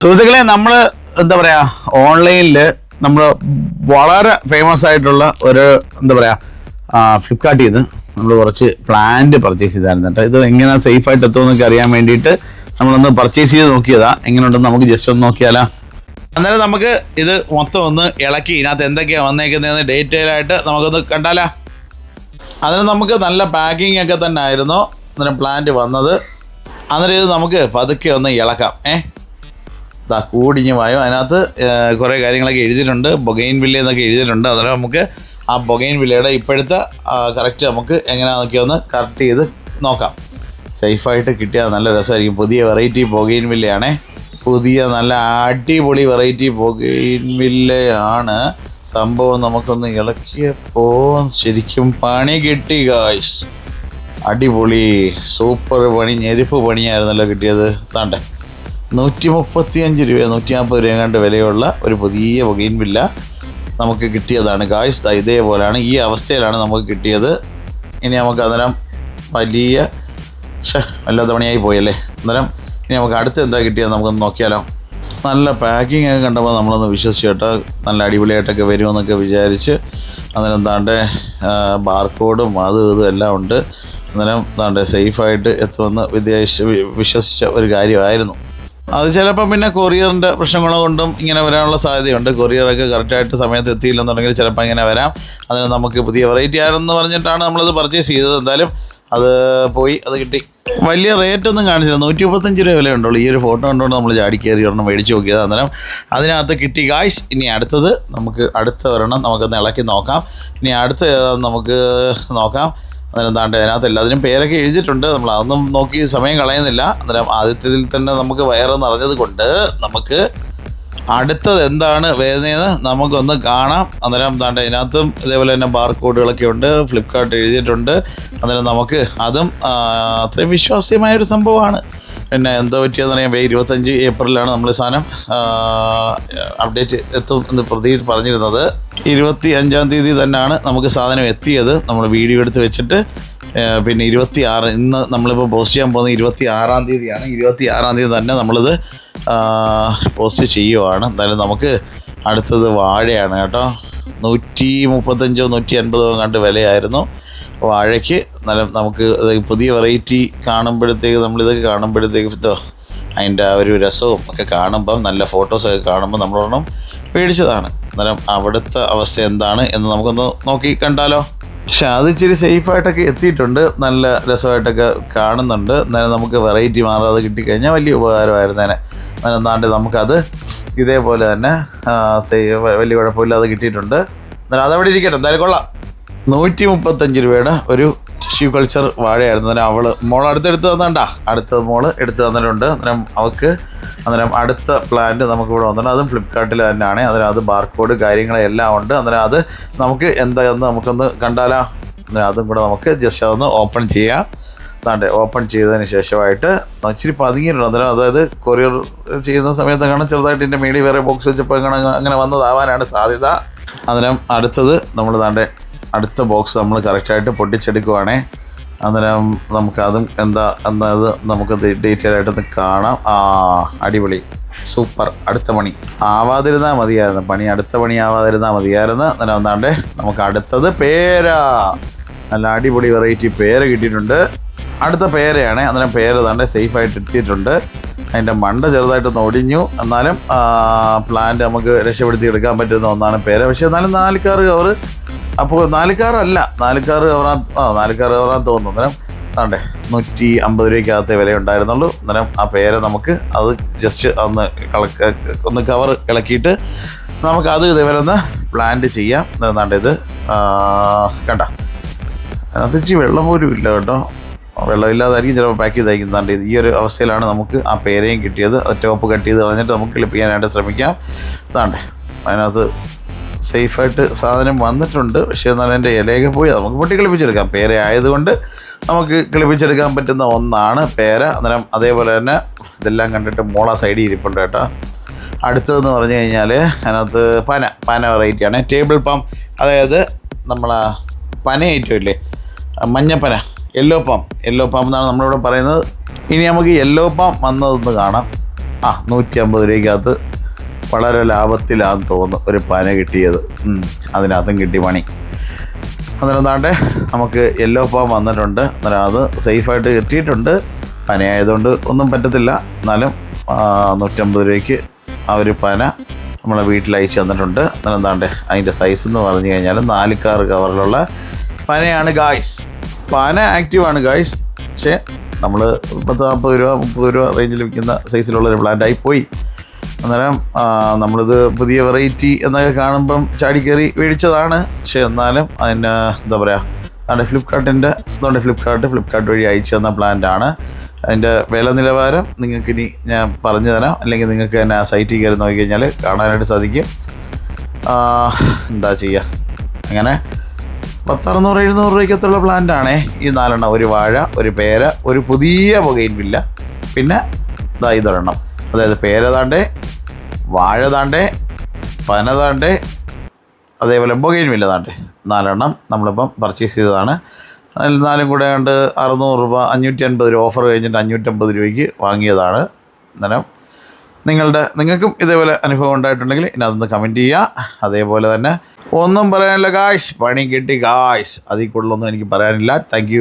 സുഹൃത്തുക്കളെ നമ്മൾ എന്താ പറയാ ഓൺലൈനിൽ നമ്മൾ വളരെ ഫേമസ് ആയിട്ടുള്ള ഒരു എന്താ പറയാ ഫ്ലിപ്കാർട്ടിൽ നിന്ന് നമ്മൾ കുറച്ച് പ്ലാന്റ് പർച്ചേസ് ചെയ്തായിരുന്നു കേട്ടോ. ഇത് എങ്ങനെ സേഫ് ആയിട്ട് എത്തുമെന്നൊക്കെ അറിയാൻ വേണ്ടിയിട്ട് നമ്മളൊന്ന് പർച്ചേസ് ചെയ്ത് നോക്കിയതാ. എങ്ങനെയുണ്ടെന്ന് നമുക്ക് ജസ്റ്റ് ഒന്ന് നോക്കിയാലാ. അന്നേരം നമുക്ക് ഇത് മൊത്തം ഒന്ന് ഇളക്കി ഇതിനകത്ത് എന്തൊക്കെയാണ് വന്നേക്കുന്നതെന്ന് ഡീറ്റെയിൽ ആയിട്ട് നമുക്കൊന്ന് കണ്ടാലോ. അതിന് നമുക്ക് നല്ല പാക്കിംഗ് ഒക്കെ തന്നെ ആയിരുന്നു. അന്നേരം പ്ലാന്റ് വന്നത്. അന്നേരം ഇത് നമുക്ക് പതുക്കെ ഒന്ന് ഇളക്കാം. ഏ? ദാ കൂടിഞ്ഞ് വായോ. അതിനകത്ത് കുറേ കാര്യങ്ങളൊക്കെ എഴുതിയിട്ടുണ്ട്. ബൊഗൈൻ വില്ല എന്നൊക്കെ എഴുതിയിട്ടുണ്ട്. അന്നേരം നമുക്ക് ആ ബൊഗൈൻ വില്ലയുടെ ഇപ്പോഴത്തെ കറക്റ്റ് നമുക്ക് എങ്ങനെയാണെന്നൊക്കെ ഒന്ന് കറക്റ്റ് ചെയ്ത് നോക്കാം. സേഫായിട്ട് കിട്ടിയാൽ നല്ല രസമായിരിക്കും. പുതിയ വെറൈറ്റി ബൊഗൈൻ വില്ലയാണേ പുതിയ നല്ല അടിപൊളി വെറൈറ്റി ബൊഗൈൻ വില്ലയാണ് സംഭവം നമുക്കൊന്ന് ഇളക്കിയപ്പോൾ ശരിക്കും പണി കിട്ടി ഗായ്സ് അടിപൊളി സൂപ്പർ പണി ഞെരുപ്പ് പണിയായിരുന്നല്ലോ കിട്ടിയത്. താണ്ടെ. നൂറ്റി മുപ്പത്തി അഞ്ച് രൂപ നൂറ്റി നാൽപ്പത് രൂപ കണ്ട് വിലയുള്ള ഒരു പുതിയ ബൊഗൈൻ വില്ല നമുക്ക് കിട്ടിയതാണ്. ഗായ്സ് ഇതേപോലെയാണ്. ഈ അവസ്ഥയിലാണ് നമുക്ക് കിട്ടിയത്. ഇനി നമുക്ക് അന്നേരം വലിയ വല്ലാത്ത പണിയായി പോയല്ലേ അന്നേരം ഇനി നമുക്ക് അടുത്ത് എന്താ കിട്ടിയത് നമുക്കൊന്ന് നോക്കിയാലോ. നല്ല പാക്കിംഗ് ഒക്കെ കണ്ടപ്പോൾ നമ്മളൊന്ന് വിശ്വസിച്ചു കേട്ടോ. നല്ല അടിപൊളിയായിട്ടൊക്കെ വരുമെന്നൊക്കെ വിചാരിച്ച് അന്നേരം താണ്ടെ ബാർകോഡും അതും ഇതും എല്ലാം ഉണ്ട്. അന്നേരം താണ്ടെ സേഫായിട്ട് എത്തുമെന്ന് വിദേശ വിശ്വസിച്ച ഒരു കാര്യമായിരുന്നു. അത് ചിലപ്പോൾ പിന്നെ കൊറിയറിന്റെ പ്രശ്നങ്ങൾ കൊണ്ടും ഇങ്ങനെ വരാനുള്ള സാധ്യതയുണ്ട്. കൊറിയറൊക്കെ കറക്റ്റായിട്ട് സമയത്ത് എത്തിയില്ലെന്നുണ്ടെങ്കിൽ ചിലപ്പോൾ ഇങ്ങനെ വരാം. അതിന് നമുക്ക് പുതിയ വെറൈറ്റി ആണെന്ന് പറഞ്ഞിട്ടാണ് നമ്മളത് പർച്ചേസ് ചെയ്തത്. എന്തായാലും അത് പോയി അത് കിട്ടി. വലിയ റേറ്റ് ഒന്നും കാണിച്ചില്ല. നൂറ്റി മുപ്പത്തഞ്ച് രൂപ വില ഉണ്ടുള്ളൂ ഈ ഒരു ഫോട്ടോ കണ്ടുകൊണ്ട് നമ്മൾ ചാടി കയറി ഒരെണ്ണം മേടിച്ച് നോക്കിയത് അന്നേരം. അതിനകത്ത് കിട്ടി. കാശ് ഇനി അടുത്തത് നമുക്ക് അടുത്ത ഒരെണ്ണം നമുക്കൊന്ന് ഇളക്കി നോക്കാം. ഇനി അടുത്ത നമുക്ക് നോക്കാം. അന്നേരം എന്താണ്ട് അതിനകത്ത് എല്ലാത്തിനും പേരൊക്കെ എഴുതിയിട്ടുണ്ട്. നമ്മൾ അതൊന്നും നോക്കി സമയം കളയുന്നില്ല. അന്നേരം ആദ്യത്തിൽ തന്നെ നമുക്ക് വയറ് നിറഞ്ഞത് കൊണ്ട് നമുക്ക് അടുത്തത് എന്താണ് വേദനയെന്ന് നമുക്കൊന്ന് കാണാം. അന്നേരം താണ്ട് ഇതിനകത്തും ഇതേപോലെ തന്നെ ബാർകോഡുകളൊക്കെ ഉണ്ട്. ഫ്ലിപ്കാർട്ട് എഴുതിയിട്ടുണ്ട്. അന്നേരം നമുക്ക് അതും അത്രയും വിശ്വാസ്യമായൊരു സംഭവമാണ്. പിന്നെ എന്താ പറ്റിയെന്ന് പറയാം ഇരുപത്തഞ്ച് ഏപ്രിലാണ് നമ്മൾ സാധനം അപ്ഡേറ്റ് എത്തും എന്ന് പ്രതി പറഞ്ഞിരുന്നത്. ഇരുപത്തി അഞ്ചാം തീയതി തന്നെയാണ് നമുക്ക് സാധനം എത്തിയത്. നമ്മൾ വീഡിയോ എടുത്ത് വെച്ചിട്ട് പിന്നെ ഇരുപത്തി ആറ് ഇന്ന് നമ്മളിപ്പോൾ പോസ്റ്റ് ചെയ്യാൻ പോകുന്നത് ഇരുപത്തി ആറാം തീയതിയാണ്. ഇരുപത്തി ആറാം തീയതി തന്നെ നമ്മളിത് പോസ്റ്റ് ചെയ്യുവാണ്. എന്തായാലും നമുക്ക് അടുത്തത് വാഴയാണ് കേട്ടോ. നൂറ്റി മുപ്പത്തഞ്ചോ നൂറ്റി അൻപതോ കണ്ട് വിലയായിരുന്നു. വാഴയ്ക്ക് നല്ല നമുക്ക് പുതിയ വെറൈറ്റി കാണുമ്പോഴത്തേക്ക് നമ്മളിതൊക്കെ കാണുമ്പോഴത്തേക്ക് അതിന്റെ ആ ഒരു രസവും ഒക്കെ കാണുമ്പം നല്ല ഫോട്ടോസൊക്കെ കാണുമ്പോൾ നമ്മളൊരെണ്ണം മേടിച്ചതാണ്. അന്നേരം അവിടുത്തെ അവസ്ഥ എന്താണ് എന്ന് നമുക്കൊന്ന് നോക്കി കണ്ടാലോ. പക്ഷെ അത് ഇച്ചിരി സേഫായിട്ടൊക്കെ എത്തിയിട്ടുണ്ട്. നല്ല രസമായിട്ടൊക്കെ കാണുന്നുണ്ട്. എന്നാലും നമുക്ക് വെറൈറ്റി മാറാതെ കിട്ടിക്കഴിഞ്ഞാൽ വലിയ ഉപകാരമായിരുന്നേനെ. എന്നാലും താണ്ട് നമുക്കത് ഇതേപോലെ തന്നെ വലിയ കുഴപ്പമില്ലാതെ കിട്ടിയിട്ടുണ്ട്. എന്നാലും അതവിടെ ഇരിക്കട്ടെ. എന്തായാലും കൊള്ളാം. നൂറ്റി മുപ്പത്തഞ്ച് രൂപയുടെ ഒരു ടിഷ്യൂ കൾച്ചർ വാഴയായിരുന്നു. അന്നേരം അവൾ മോൾ അടുത്തെടുത്ത് തന്നണ്ട. അടുത്ത മോൾ എടുത്ത് തന്നിട്ടുണ്ട്. അന്നേരം അവൾക്ക് അന്നേരം അടുത്ത പ്ലാന്റ് നമുക്ക് ഇവിടെ വന്നിട്ടുണ്ട്. അതും ഫ്ലിപ്കാർട്ടിൽ തന്നെയാണ് അന്നേരം അത് ബാർകോഡ് കാര്യങ്ങളെല്ലാം ഉണ്ട്. അന്നേരം അത് നമുക്ക് എന്താന്ന് നമുക്കൊന്ന് കണ്ടാലാ. അന്നേരം അതും കൂടെ നമുക്ക് ജസ്റ്റ് അതൊന്ന് ഓപ്പൺ ചെയ്യാം. അതാണ്ട് ഓപ്പൺ ചെയ്തതിന് ശേഷമായിട്ട് ഇച്ചിരി പതുങ്ങിയിട്ടുണ്ട്. അന്നേരം അതായത് കൊറിയർ ചെയ്യുന്ന സമയത്ത് കാണാൻ ചെറുതായിട്ട് എന്റെ മീഡിയ വേറെ ബോക്സ് വെച്ചപ്പോൾ അങ്ങനെ അങ്ങനെ വന്നതാവാനാണ് സാധ്യത. അന്നേരം അടുത്തത് നമ്മൾ താണ്ടെ അടുത്ത ബോക്സ് നമ്മൾ കറക്റ്റായിട്ട് പൊട്ടിച്ചെടുക്കുവാണേ. അന്നേരം നമുക്കതും എന്താ എന്നത് നമുക്ക് ഡീറ്റെയിൽ ആയിട്ടൊന്ന് കാണാം. ആ അടിപൊളി. സൂപ്പർ അടുത്ത പണി. ആവാതിരുന്നാൽ മതിയായിരുന്നു. പണി അടുത്ത പണി ആവാതിരുന്നാൽ മതിയായിരുന്നു. അന്നേരം ഒന്നാണ്ട് നമുക്ക് അടുത്തത് പേര. നല്ല അടിപൊളി വെറൈറ്റി പേര് കിട്ടിയിട്ടുണ്ട്. അടുത്ത പേരയാണ്. അന്നേരം പേര തന്നെ സേഫായിട്ട് എത്തിയിട്ടുണ്ട്. അതിന്റെ മണ്ട ചെറുതായിട്ടൊന്ന് ഒടിഞ്ഞു. എന്നാലും പ്ലാന്റ് നമുക്ക് രക്ഷപ്പെടുത്തി എടുക്കാൻ പറ്റുന്ന ഒന്നാണ് പേര. പക്ഷേ എന്നാലും നാലുകാറ് കവർ അപ്പോൾ നാലുകാറല്ല നാലുകാറ് കവറാൻ ആ നാലുകാറ് കവറാൻ തോന്നുന്നു. അന്നേരം ആണ്ടേ നൂറ്റി അമ്പത് രൂപയ്ക്കകത്തെ വില ഉണ്ടായിരുന്നുള്ളൂ. അന്നേരം ആ പേര് നമുക്ക് അത് ജസ്റ്റ് ഒന്ന് കളക്ക ഒന്ന് കവർ ഇളക്കിയിട്ട് നമുക്ക് അത് ഇതേപോലെ ഒന്ന് പ്ലാന്റ് ചെയ്യാം. എന്നാണ്ട് ഇത് കണ്ട. ഇച്ചിരി വെള്ളം പോലും ഇല്ല കേട്ടോ. വെള്ളമില്ലാതായിരിക്കും ചിലപ്പോൾ പാക്ക് ചെയ്തായിരിക്കുന്നുണ്ട് ഈ ഒരു അവസ്ഥയിലാണ് നമുക്ക് ആ പേരെയും കിട്ടിയത്. അത് ടോപ്പ് കട്ട് ചെയ്ത് കളഞ്ഞിട്ട് നമുക്ക് ക്ലിപ്പ് ചെയ്യാനായിട്ട് ശ്രമിക്കാം. അതാണ്ടേ അതിനകത്ത് സേഫായിട്ട് സാധനം വന്നിട്ടുണ്ട്. പക്ഷേ എന്നാലും എന്റെ ഇലയൊക്കെ പോയി. നമുക്ക് പൊട്ടി കിളിപ്പിച്ചെടുക്കാം. പേര ആയതുകൊണ്ട് നമുക്ക് കിളിപ്പിച്ചെടുക്കാൻ പറ്റുന്ന ഒന്നാണ് പേര. അന്നേരം അതേപോലെ തന്നെ ഇതെല്ലാം കണ്ടിട്ട് മോള സൈഡിൽ ഇരിപ്പുണ്ട് കേട്ടോ. അടുത്തതെന്ന് പറഞ്ഞു കഴിഞ്ഞാൽ അതിനകത്ത് പന. പന വെറൈറ്റിയാണ്. Table palm. അതായത് നമ്മൾ പന ഐറ്റം ഇല്ലേ? മഞ്ഞപ്പന. Yellow palm. യെല്ലോ പാം എന്നാണ് നമ്മളിവിടെ പറയുന്നത്. ഇനി നമുക്ക് യെല്ലോ പാം വന്നതെന്ന് കാണാം. ആ നൂറ്റി അമ്പത് രൂപയ്ക്കകത്ത് വളരെ ലാഭത്തിലാന്ന് തോന്നുന്നു ഒരു പന കിട്ടിയത്. അതിനകത്തും കിട്ടി പണി. അന്നേരം നമുക്ക് യെല്ലോ പാം വന്നിട്ടുണ്ട്. അന്നേരം അത് സേഫായിട്ട് കിട്ടിയിട്ടുണ്ട്. പനയായതുകൊണ്ട് ഒന്നും പറ്റത്തില്ല. എന്നാലും നൂറ്റമ്പത് രൂപയ്ക്ക് ആ ഒരു പന നമ്മളെ വീട്ടിൽ അയച്ചു തന്നിട്ടുണ്ട്. അന്നേരം താണ്ടെ അതിന്റെ സൈസ് എന്ന് പറഞ്ഞു കഴിഞ്ഞാൽ നാലുകാറ് കവറിലുള്ള പനയാണ് ഗായ്സ് പന ആക്റ്റീവാണ് ഗായ്സ് പക്ഷേ നമ്മൾ പത്ത് നാൽപ്പത് രൂപ മുപ്പത് രൂപ റേഞ്ചിൽ വിൽക്കുന്ന സൈസിലുള്ള ഒരു പ്ലാന്റായി പോയി. അന്നേരം നമ്മളിത് പുതിയ വെറൈറ്റി എന്നൊക്കെ കാണുമ്പം ചാടിക്കയറി മേടിച്ചതാണ്. പക്ഷേ എന്നാലും അതിന് എന്താ പറയുക അതുകൊണ്ട് ഫ്ലിപ്കാർട്ടിന്റെ അതുകൊണ്ട് ഫ്ലിപ്കാർട്ട് ഫ്ലിപ്കാർട്ട് വഴി അയച്ചു തന്ന പ്ലാന്റാണ് അതിന്റെ വില നിലവാരം നിങ്ങൾക്ക് ഇനി ഞാൻ പറഞ്ഞു തരാം. അല്ലെങ്കിൽ നിങ്ങൾക്ക് തന്നെ ആ സൈറ്റിൽ കയറി നോക്കി കഴിഞ്ഞാൽ കാണാനായിട്ട് സാധിക്കും. എന്താ ചെയ്യുക അങ്ങനെ പത്തറുന്നൂറ് എഴുന്നൂറ് രൂപയ്ക്കത്തുള്ള പ്ലാന്റാണേ ഈ നാലെണ്ണം ഒരു വാഴ ഒരു പേര ഒരു പുതിയ പുകയിൻ വില്ല. പിന്നെ ഇതാ ഇതൊരെണ്ണം. അതായത് പേര താണ്ടേ വാഴ താണ്ടേ പന താണ്ടേ അതേപോലെ ബൊഗൈൻവില്ല താണ്ടേ. നാലെണ്ണം നമ്മളിപ്പം പർച്ചേസ് ചെയ്തതാണ്. അതിൽ നാലും കൂടെ കണ്ട് അറുന്നൂറ് രൂപ അഞ്ഞൂറ്റി അൻപത് രൂപ ഓഫർ കഴിഞ്ഞിട്ട് അഞ്ഞൂറ്റമ്പത് രൂപയ്ക്ക് വാങ്ങിയതാണ്. അന്നേരം നിങ്ങളുടെ നിങ്ങൾക്കും ഇതേപോലെ അനുഭവം ഉണ്ടായിട്ടുണ്ടെങ്കിൽ ഇനി അതൊന്ന് കമന്റ് ചെയ്യുക അതേപോലെ തന്നെ ഒന്നും പറയാനില്ല കാശ് പണി കിട്ടി കാശ് അതിൽ കൂടുതലൊന്നും എനിക്ക് പറയാനില്ല. താങ്ക്